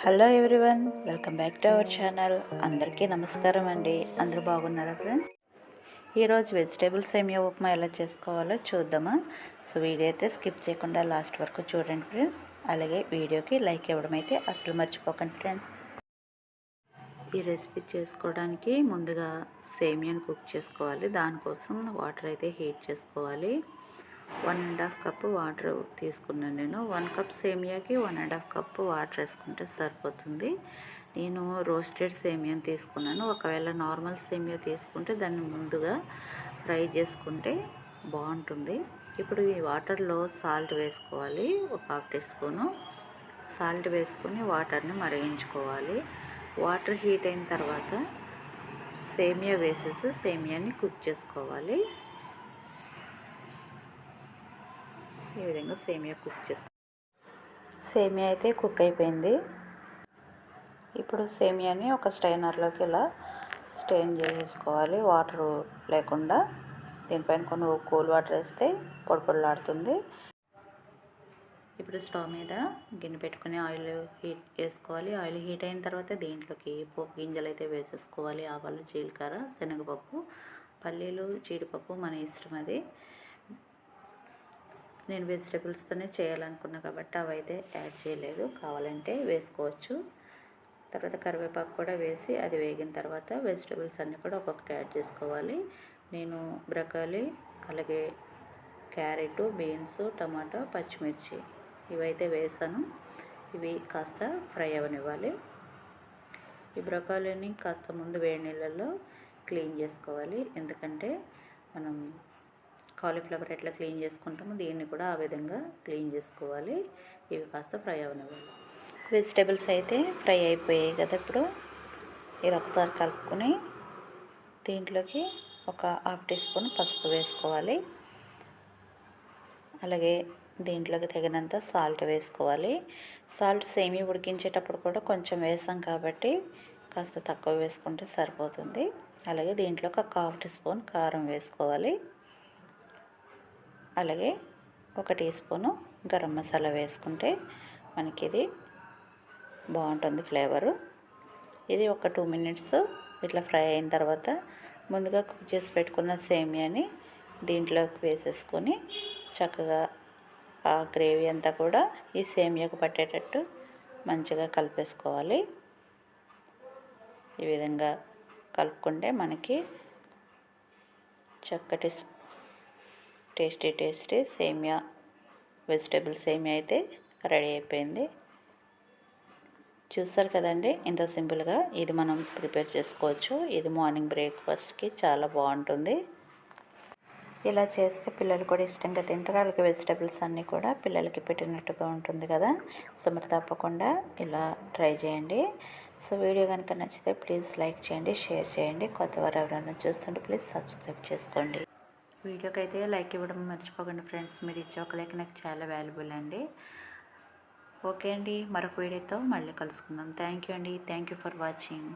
Hello everyone welcome back to our channel. అందరికీ నమస్కారం అండి. అందరూ బాగున్నారా ఫ్రెండ్స్? ఈరోజు వెజిటేబుల్ సేమియా ఉప్మా ఎలా చేసుకోవాలో చూద్దామా. సో వీడియో అయితే స్కిప్ చేయకుండా లాస్ట్ వరకు చూడండి ఫ్రెండ్స్. అలాగే వీడియోకి లైక్ ఇవ్వడం అయితే అసలు మర్చిపోకండి ఫ్రెండ్స్. ఈ రెసిపీ చేసుకోవడానికి ముందుగా సేమియాని కుక్ చేసుకోవాలి. దానికోసం వాటర్ అయితే హీట్ చేసుకోవాలి. One and half cup water తీసుకున్నాను నేను. One cup సేమియాకి one and half cup water వేసుకుంటే సరిపోతుంది. నేను రోస్టెడ్ సేమియాని తీసుకున్నాను. ఒకవేళ నార్మల్ సేమియా తీసుకుంటే దాన్ని ముందుగా ఫ్రై చేసుకుంటే బాగుంటుంది. ఇప్పుడు ఈ వాటర్లో సాల్ట్ వేసుకోవాలి. ఒక హాఫ్ టీ స్పూను సాల్ట్ వేసుకొని వాటర్ని మరిగించుకోవాలి. వాటర్ హీట్ అయిన తర్వాత సేమియా వేసేసి సేమియాని కుక్ చేసుకోవాలి. ఈ విధంగా సేమియా కుక్ చేసుకో. సేమియా అయితే కుక్ అయిపోయింది. ఇప్పుడు సేమియాని ఒక స్టైనర్లోకి ఇలా స్టెయిన్ చేసేసుకోవాలి. వాటర్ లేకుండా. దీనిపైన కొన్ని కూల్ వాటర్ వేస్తే పొడి పొడిలాడుతుంది. ఇప్పుడు స్టవ్ మీద గిన్నె పెట్టుకుని ఆయిల్ హీట్ వేసుకోవాలి ఆయిల్ హీట్ అయిన తర్వాత దీంట్లోకి పోపు గింజలు అయితే వేసేసుకోవాలి. ఆవాలు జీలకర్ర శనగపప్పు పల్లీలు జీడిపప్పు మన ఇష్టం అది. నేను వెజిటేబుల్స్తోనే చేయాలనుకున్నా కాబట్టి అవి అయితే యాడ్ చేయలేదు. కావాలంటే వేసుకోవచ్చు. తర్వాత కరివేపాకు కూడా వేసి అది వేగిన తర్వాత వెజిటేబుల్స్ అన్నీ కూడా ఒక్కొక్కటి యాడ్ చేసుకోవాలి. నేను బ్రకాలి అలాగే క్యారెట్ బీన్స్ టమాటో పచ్చిమిర్చి ఇవైతే వేసాను. ఇవి కాస్త ఫ్రై అవనివ్వాలి. ఈ బ్రకాలీని కాస్త ముందు వేడి నీళ్ళల్లో క్లీన్ చేసుకోవాలి. ఎందుకంటే మనం కాలీఫ్లవర్ ఎట్లా క్లీన్ చేసుకుంటామో దీన్ని కూడా ఆ విధంగా క్లీన్ చేసుకోవాలి. ఇవి కాస్త ఫ్రై అవనివ్వాలి వెజిటేబుల్స్ అయితే ఫ్రై అయిపోయాయి కదా ఇప్పుడు. ఇది ఒకసారి కలుపుకొని దీంట్లోకి ఒక హాఫ్ టీ స్పూన్ పసుపు వేసుకోవాలి. అలాగే దీంట్లోకి తగినంత సాల్ట్ వేసుకోవాలి. సాల్ట్ సేమీ ఉడికించేటప్పుడు కూడా కొంచెం వేసాం కాబట్టి కాస్త తక్కువ వేసుకుంటే సరిపోతుంది. అలాగే దీంట్లోకి ఒక హాఫ్ టీ స్పూన్ కారం వేసుకోవాలి. అలాగే ఒక టీ స్పూను గరం మసాలా వేసుకుంటే మనకి ఇది బాగుంటుంది ఫ్లేవరు. ఇది ఒక టూ మినిట్స్ ఇట్లా ఫ్రై అయిన తర్వాత ముందుగా కుక్ చేసి పెట్టుకున్న సేమియాని దీంట్లోకి వేసేసుకొని చక్కగా ఆ గ్రేవీ అంతా కూడా ఈ సేమియాకు పట్టేటట్టు మంచిగా కలిపేసుకోవాలి. ఈ విధంగా కలుపుకుంటే మనకి చక్కటి టేస్టీ టేస్టీ సేమియా వెజిటేబుల్ సేమియా అయితే రెడీ అయిపోయింది. చూస్తారు కదండి ఇంత సింపుల్గా ఇది మనం ప్రిపేర్ చేసుకోవచ్చు. ఇది మార్నింగ్ బ్రేక్ఫాస్ట్కి చాలా బాగుంటుంది. ఇలా చేస్తే పిల్లలు కూడా ఇష్టంగా తింటారు. వాళ్ళకి వెజిటేబుల్స్ అన్నీ కూడా పిల్లలకి పెట్టినట్టుగా ఉంటుంది కదా. సో మరి తప్పకుండా ఇలా ట్రై చేయండి. సో వీడియో కనుక నచ్చితే ప్లీజ్ లైక్ చేయండి షేర్ చేయండి. కొత్త వారు ఎవరైనా చూస్తుంటే ప్లీజ్ సబ్స్క్రైబ్ చేసుకోండి. వీడియోకి అయితే లైక్ ఇవ్వడం మర్చిపోకండి ఫ్రెండ్స్. మీరు ఇచ్చే ఒక లైక్ నాకు చాలా వాల్యుబుల్ అండి. ఓకే అండి. మరొక వీడియోతో మళ్ళీ కలుసుకుందాం. థ్యాంక్ యూ అండి. Thank you for watching